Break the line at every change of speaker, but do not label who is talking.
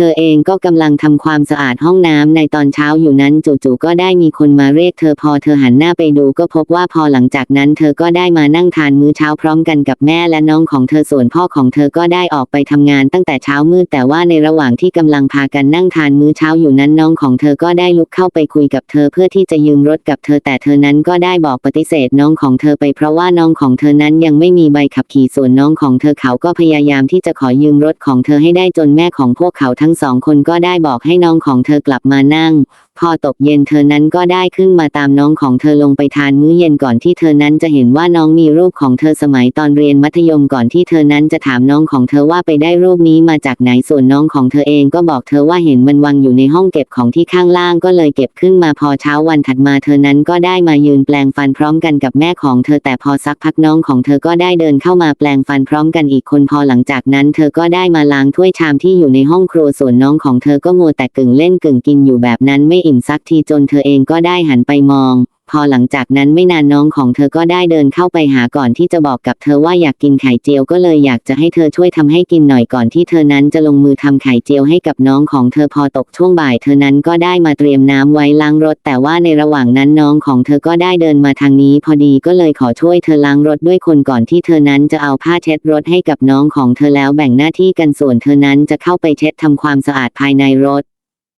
ธอเองก็กำลังทำความสะอาดห้องน้ำในตอนเช้าอยู่นั้นจู่ๆก็ได้มีคนมาเรียกเธอพอเธอหันหน้าไปดูก็พบว่าพอหลังจากนั้น เธอก็ได้มานั่งทานมื้อเช้าพร้อมกันกับแม่และน้องของเธอส่วนพ่อของเธอก็ได้ออกไปทำงานตั้งแต่เช้ามืดแต่ว่าในระหว่างที่กำลังพากันนั่งทานมื้อเช้าอยู่นั้นน้องของเธอก็ได้ลุกเข้าไปคุยกับเธอเพื่อที่จะยืมรถกับเธอแต่เธอนั้นก็ได้บอกปฏิเสธน้องของเธอไปเพราะว่าน้องของเธอนั้นยังไม่มีใบขับขี่ส่วนน้องของเธอเขาก็พยายามที่จะขอยืมรถของเธอให้ได้จนแม่ของพวกเขาทั้งสองคนก็ได้บอกให้น้องของเธอกลับมานั่ง พอตกเย็นเธอนั้นก็ได้ขึ้นมาตามน้องของเธอลงไปทานมื้อเย็นก่อนที่เธอนั้นจะเห็นว่าน้องมีรูปของเธอสมัยตอนเรียนมัธยมก่อนที่เธอนั้นจะถามน้องของเธอว่าไปได้รูปนี้มาจากไหนส่วนน้องของเธอเองก็บอกเธอว่าเห็นมันวางอยู่ในห้องเก็บของที่ข้างล่างก็เลยเก็บขึ้นมาพอเช้าวันถัดมาเธอนั้นก็ได้มายืนแปลงฟันพร้อมกันกับแม่ของเธอแต่พอสักพักน้องของเธอก็ได้เดินเข้ามาแปลงฟันพร้อมกันอีกคนพอหลังจากนั้น เธอก็ได้มาล้างถ้วยชามที่อยู่ในห้องครัวส่วนน้องของเธอก็มัวแต่กึ่งเล่นกึ่งกินอยู่แบบนั้นไม่อิ่มสักทีจนเธอเองก็ได้หันไปมอง พอหลังจากนั้นไม่นานน้องของเธอก็ได้เดินเข้าไปหาก่อนที่จะบอกกับเธอว่าอยากกินไข่เจียวก็เลยอยากจะให้เธอช่วยทำให้กินหน่อยก่อนที่เธอนั้นจะลงมือทำไข่เจียวให้กับน้องของเธอพอตกช่วงบ่าย เธอนั้นก็ได้มาเตรียมน้ำไว้ล้างรถ แต่ว่าในระหว่างนั้นน้องของเธอก็ได้เดินมาทางนี้ พอดีก็เลยขอช่วยเธอล้างรถด้วยคนก่อนที่เธอนั้นจะเอาผ้าเช็ดรถให้กับน้องของเธอแล้วแบ่งหน้าที่กันส่วนเธอนั้นจะเข้าไปเช็ดทำความสะอาดภายในรถ